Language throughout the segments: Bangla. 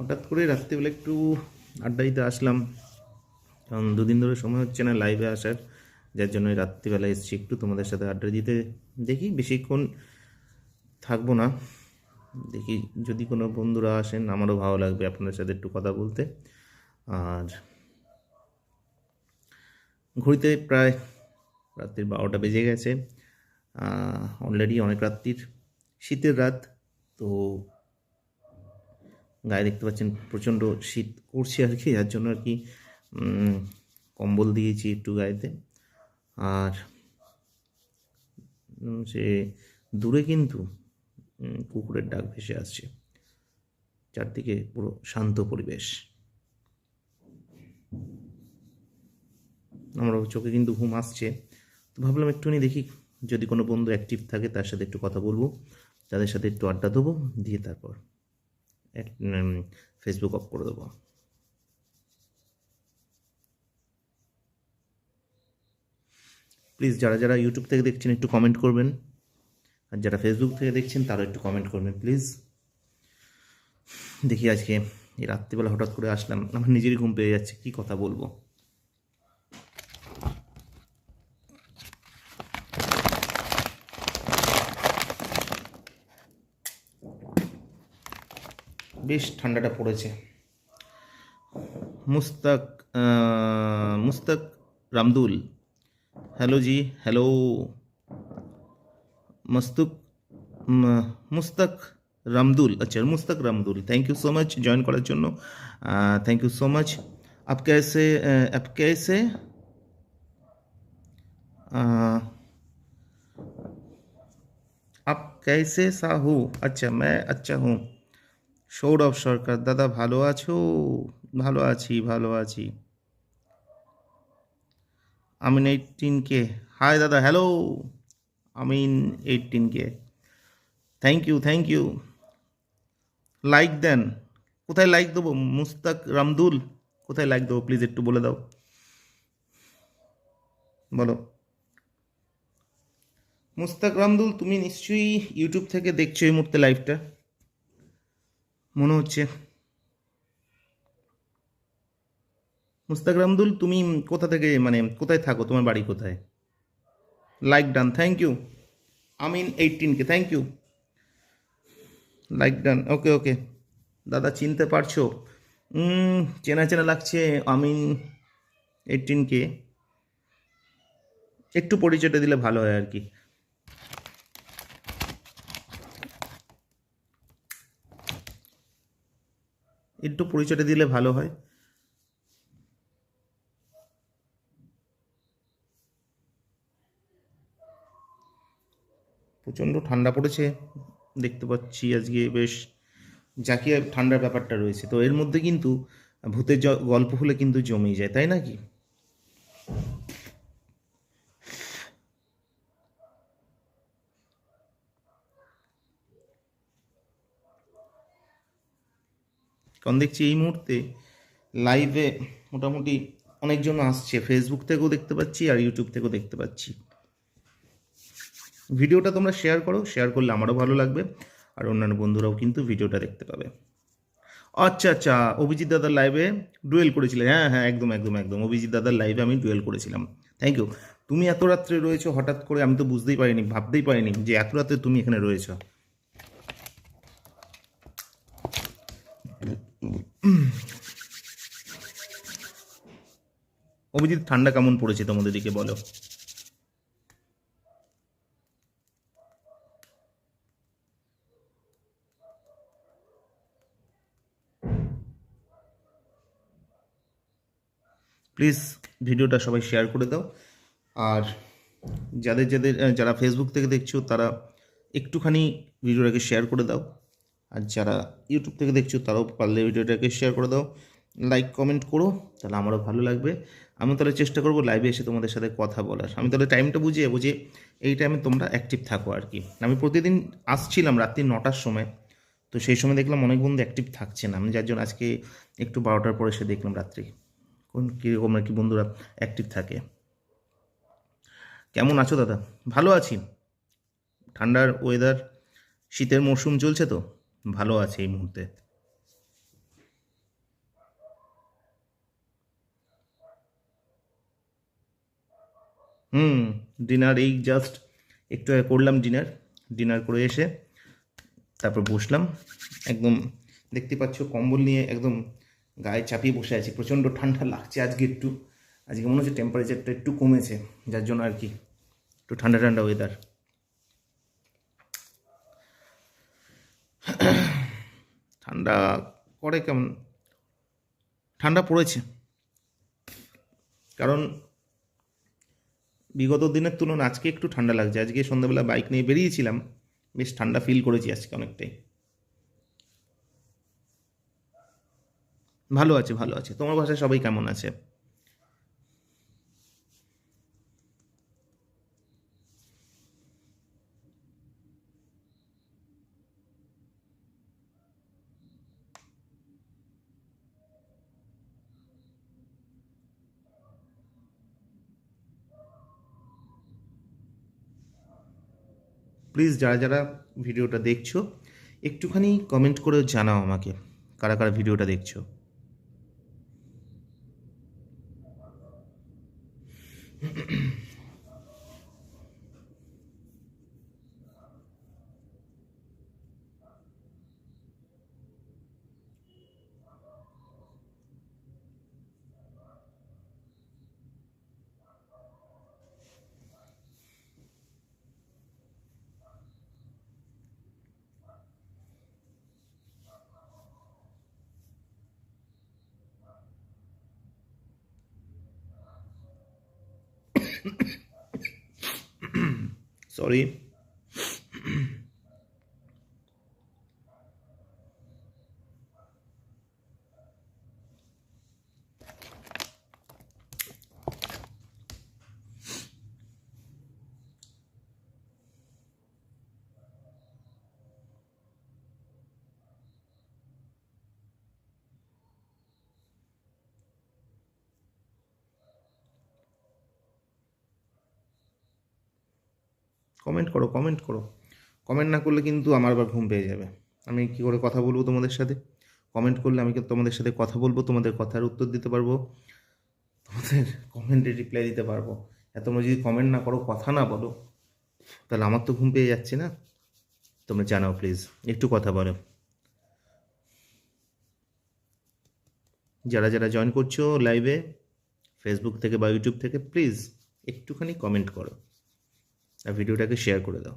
হঠাৎ করে রাত্রিবেলা একটু আড্ডা দিতে আসলাম। কারণ দুদিন ধরে সময় হচ্ছে না লাইভে আসার। যার জন্য রাত্রিবেলা এসেছি একটু তোমাদের সাথে আড্ডা দিতে। দেখি বেশিক্ষণ থাকব না। দেখি যদি কোনো বন্ধুরা আসেন, আমারও ভালো লাগবে আপনাদের সাথে একটু কথা বলতে। আর ঘড়িতে প্রায় রাত্রির বারোটা বেজে গেছে। অলরেডি অনেক রাত্রির শীতের রাত। তো গায়ে দেখতে পাচ্ছেন প্রচণ্ড শীত করছে আর কি, যার জন্য আর কি কম্বল দিয়েছি একটু গায়েতে। আর সে দূরে কিন্তু কুকুরের ডাক ভেসে আসছে। চারদিকে পুরো শান্ত পরিবেশ। আমার চোখে কিন্তু ঘুম আসছে। তো ভাবলাম একটুখানি দেখি, যদি কোনো বন্ধু অ্যাক্টিভ থাকে, তার সাথে একটু কথা বলব, তাদের সাথে একটু আড্ডা দেবো, দিয়ে তারপর ফেসবুক অফ করে দেবো। প্লিজ যারা যারা ইউটিউব থেকে দেখছেন, একটু কমেন্ট করবেন। আর যারা ফেসবুক থেকে দেখছেন, তারা একটু কমেন্ট করবেন প্লিজ দেখি আজকে এই রাত্রিবেলা হঠাৎ করে আসলাম, আমার নিজেরই ঘুম পেয়ে যাচ্ছে, কি কথা বলব? বেশ ঠান্ডাটা পড়েছে মুস্তাক আহ, মুস্তাক রামদুল হ্যালো জি হ্যালো মস্তুক ম- মুস্তাক রামদুল আচ্ছা Mushtaq Ramdul thank you so much join করার জন্য thank you so much up कैसे आप कैसे আহ, आप कैसे सा हो अच्छा मैं अच्छा हूँ সৌরভ সরকার, দাদা ভালো আছো? ভালো আছি ভালো আছি। Amin eighteen K. হাই দাদা hello Amin eighteen K. Thank you thank you like দেন। কোথায় লাইক দেবো? মুস্তাক রামদুল। কোথায় লাইক দেবো? প্লিজ একটু বলে দাও। বলো। মুস্তাক রামদুল, তুমি নিশ্চয়ই ইউটিউব থেকে দেখছ এই মুহূর্তে লাইভটা মনে হচ্ছে। মুস্তাক রামদুল তুমি কোথা থেকে মানে কোথায় থাকো? তোমার বাড়ি কোথায়? Like done thank you Amin eighteen K thank you like done okay okay দাদা, চিনতে পারছ? চেনা চেনা লাগছে আমিন এইটিনকে একটু পরিচয়টা দিলে ভালো হয় আর কি। একটু পরিচয়টা দিলে ভালো হয়। প্রচণ্ড ঠান্ডা পড়েছে, দেখতে পাচ্ছি আজকে বেশ জাকিয়া ঠান্ডার ব্যাপারটা রয়েছে। তো এর মধ্যে কিন্তু ভূতের গল্প হলে কিন্তু জমেই যায়, তাই নাকি কারণ দেখছি এই মুহূর্তে লাইভে মোটামুটি অনেকজন আসছে। ফেসবুক থেকেও দেখতে পাচ্ছি আর ইউটিউব থেকেও দেখতে পাচ্ছি। ভিডিওটা তোমরা শেয়ার করো শেয়ার করলে আমারও ভালো লাগবে আর অন্যান্য বন্ধুরাও কিন্তু ভিডিওটা দেখতে পাবে। আচ্ছা আচ্ছা অভিজিৎ দাদার লাইভে ডুয়েল করেছিলে হ্যাঁ হ্যাঁ একদম একদম একদম। অভিজিৎ দাদার লাইভে আমি ডুয়েল করেছিলাম। থ্যাংক ইউ তুমি এত রাত্রে রয়েছো, হঠাৎ করে আমি তো বুঝতেই পারিনি, ভাবতেই পারিনি যে এত রাত্রে তুমি এখানে রয়েছো। অভিজিৎ, ঠান্ডা কেমন পড়েছে তোমাদের দিকে বলো? প্লিজ ভিডিওটা সবাই শেয়ার করে দাও। আর যাদের যাদের যারা ফেসবুক থেকে দেখছ, তারা একটুখানি ভিডিওটাকে শেয়ার করে দাও। আর যারা ইউটিউব থেকে দেখছ, তারাও পারলে ভিডিওটাকে শেয়ার করে দাও। লাইক কমেন্ট করো, তাহলে আমারও ভালো লাগবে। আমি তাহলে চেষ্টা করব লাইভে এসে তোমাদের সাথে কথা বলার। আমি তাহলে টাইমটা বুঝিয়ে বুঝে এই টাইমে তোমরা অ্যাক্টিভ থাকো আর কি। আমি প্রতিদিন আসছিলাম রাত্রি নটার সময়, তো সেই সময় দেখলাম অনেক বন্ধু অ্যাক্টিভ থাকছে না। আমি যার জন্য আজকে একটু বারোটার পরে এসে দেখলাম রাত্রি। কোন কীরকম আর কি বন্ধুরা অ্যাক্টিভ থাকে। কেমন আছো দাদা? ভালো আছি। ঠান্ডার ওয়েদার শীতের মরশুম চলছে তো? ভালো আছে এই মুহূর্তে। হুম, ডিনার এই জাস্ট একটু করলাম ডিনার। ডিনার করে এসে তারপর বসলাম। একদম দেখতে পাচ্ছ কম্বল নিয়ে একদম গায়ে চাপিয়ে বসে আছি। প্রচণ্ড ঠান্ডা লাগছে আজকে একটু। আজকে মনে হচ্ছে টেম্পারেচারটা একটু কমেছে, যার জন্য আর কি। একটু ঠান্ডা ঠান্ডা ওয়েদার ঠান্ডা করে কেমন? ঠান্ডা পড়েছে। কারণ বিগত দিনের তুলনায় আজকে একটু ঠান্ডা লাগছে। আজকে সন্ধ্যাবেলা বাইক নিয়ে বেরিয়েছিলাম। বেশ ঠান্ডা ফিল করেছি আজকে অনেকটাই। ভালো আছে ভালো আছে। তোমার বাসায় সবাই কেমন আছে? প্লিজ যারা যারা ভিডিওটা দেখছ একটুখানি কমেন্ট করে জানাও আমাকে কারা কারা ভিডিওটা দেখছ। Sorry. কমেন্ট করো কমেন্ট করো। কমেন্ট না করলে কিন্তু আমার আবার ঘুম পেয়ে যাবে। আমি কি করে কথা বলব তোমাদের সাথে? কমেন্ট করলে আমি কি তোমাদের সাথে কথা বলব, তোমাদের কথার উত্তর দিতে পারব, তোমাদের কমেন্টে রিপ্লাই দিতে পারব। আর তোমরা যদি কমেন্ট না করো, কথা না বলো, তাহলে আমার তো ঘুম পেয়ে যাচ্ছে না। তোমরা জানাও প্লিজ একটু কথা বলো। যারা যারা জয়েন করছ লাইভে ফেসবুক থেকে বা ইউটিউব থেকে প্লিজ একটুখানি কমেন্ট করো। আর ভিডিওটাকে শেয়ার করে দাও।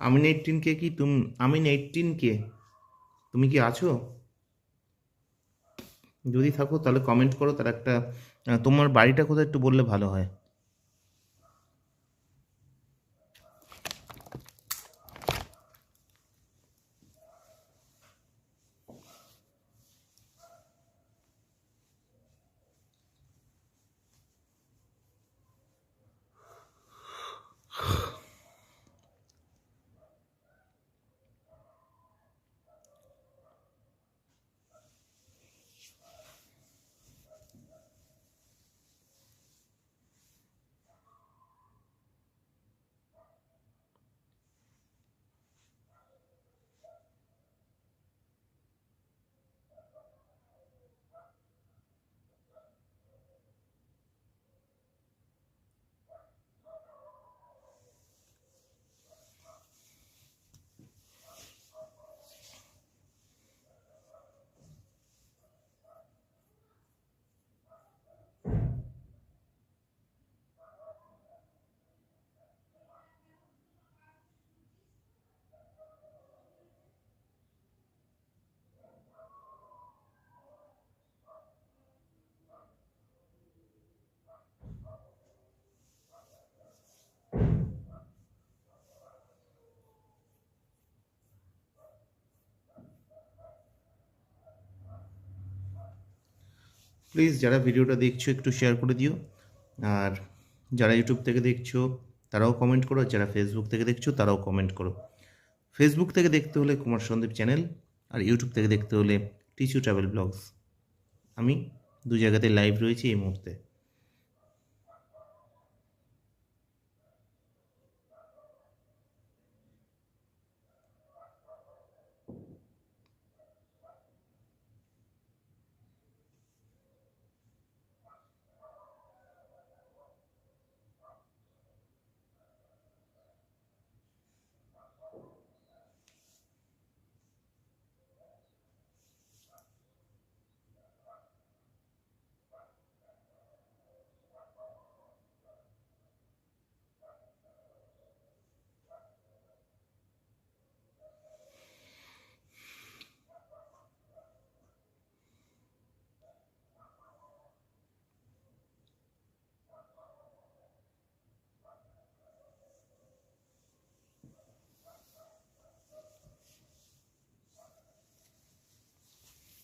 আমিন এইটিনকে কি তুমি আমিন এইটিনকে তুমি কি আছো? যদি থাকো তাহলে কমেন্ট করো, তার একটা তোমার বাড়িটা কোথায় একটু বললে ভালো হয়। প্লিজ যারা ভিডিওটা দেখছ একটু শেয়ার করে দিও। আর যারা ইউটিউব থেকে দেখছ, তারাও কমেন্ট করো। যারা ফেসবুক থেকে দেখছ, তারাও কমেন্ট করো। ফেসবুক থেকে দেখতে হলে কুমার সন্দীপ চ্যানেল আর ইউটিউব থেকে দেখতে হলে টিচু ট্রাভেল ব্লগস আমি দু জায়গাতে লাইভ রয়েছি এই মুহূর্তে।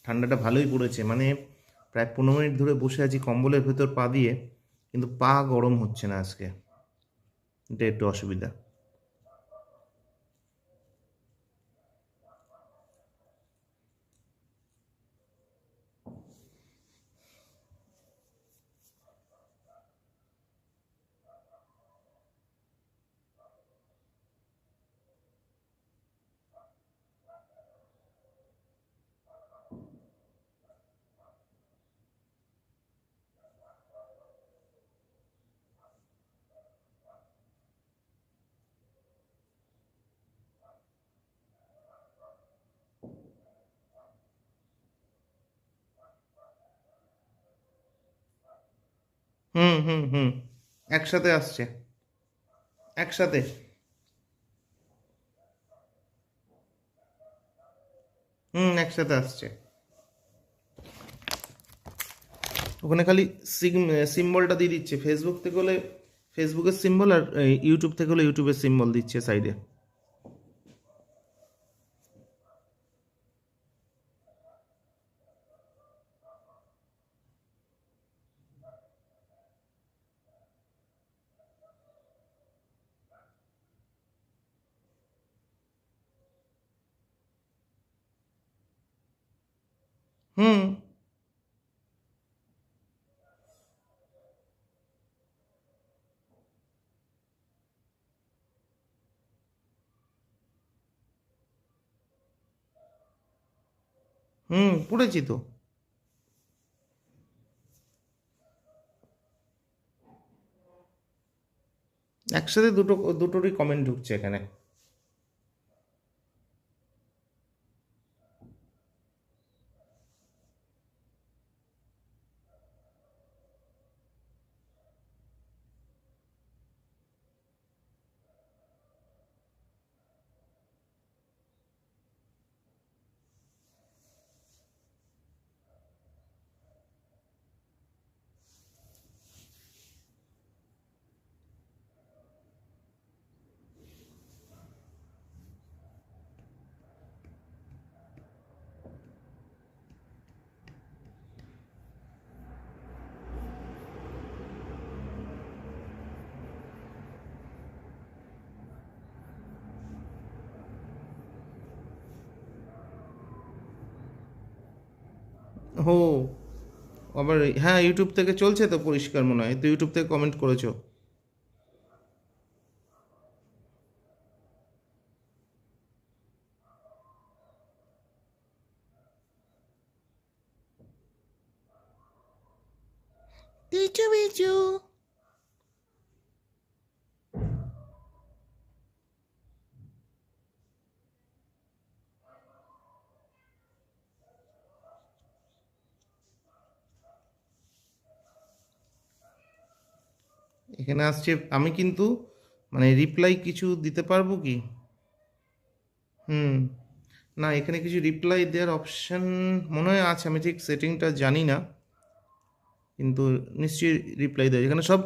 ঠান্ডাটা ভালোই পড়েছে। মানে প্রায় পনেরো মিনিট ধরে বসে আছি কম্বলের ভেতর পা দিয়ে, কিন্তু পা গরম হচ্ছে না আজকে। এটা একটু অসুবিধা। হুম হুম হুম। একসাথে আসছে। একসাথে। হুম, একসাথে আসছে। ওখানে খালি সিম্বলটা দিয়ে দিচ্ছে। ফেসবুক থেকে হলে ফেসবুকের সিম্বল আর ইউটিউব থেকে হলে ইউটিউবের সিম্বল দিচ্ছে সাইডে হুম। হুম পড়েছি তো। একসাথে দুটো দুটোরই কমেন্ট ঢুকছে এখানে। হো আবার হ্যাঁ ইউটিউব থেকে চলছে তো পরিষ্কার মনে হয়, তো ইউটিউব থেকে কমেন্ট করেছ। এখানে আসছে, আমি কিন্তু মানে রিপ্লাই কিছু দিতে পারব কি? হুম, না, এখানে কিছু রিপ্লাই দেওয়ার অপশান মনে হয় আছে, আমি ঠিক সেটিংটা জানি না, কিন্তু নিশ্চয়ই রিপ্লাই দেয়। এখানে সব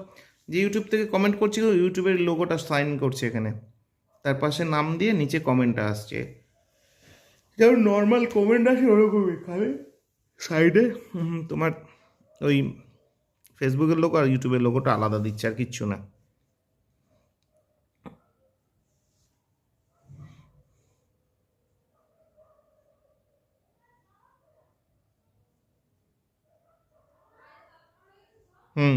যে ইউটিউব থেকে কমেন্ট করছে ইউটিউবের লোগোটা সাইন করছে এখানে। তার পাশে নাম দিয়ে নিচে কমেন্টটা আসছে। যেমন নর্মাল কমেন্ট আসে ওরকমই, খালি সাইডে তোমার ওই ফেসবুকের লোক আর ইউটিউবের লোগোটা আলাদা দিচ্ছে আর কিচ্ছু না। হুম।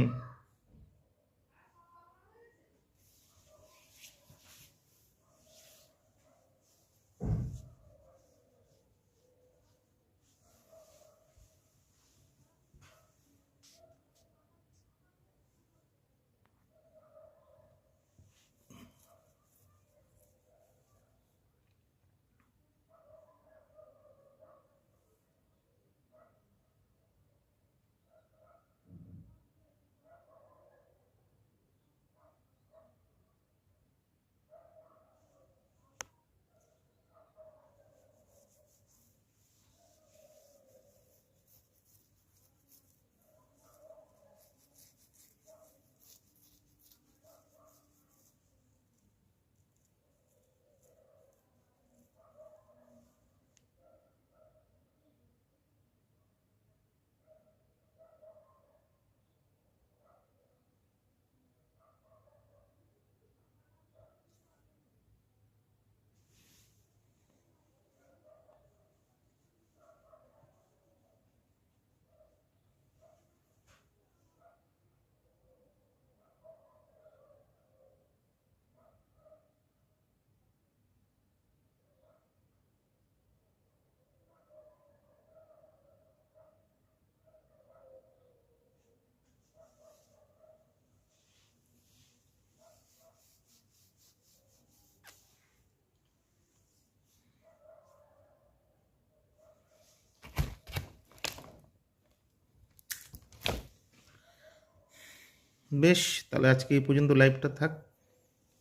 বেশ, তাহলে আজকে এই পর্যন্ত লাইভটা থাক।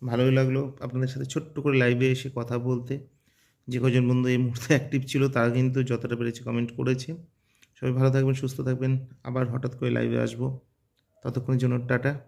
ভালোই লাগল আপনাদের সাথে ছোট্ট করে লাইভে এসে কথা বলতে। যে কজন বন্ধু এই মুহূর্তে অ্যাক্টিভ ছিল, তারা কিন্তু যতটা পেরেছে কমেন্ট করেছে। সবাই ভালো থাকবেন, সুস্থ থাকবেন। আবার হঠাৎ করে লাইভে আসব। ততক্ষণের জন্য টাটা।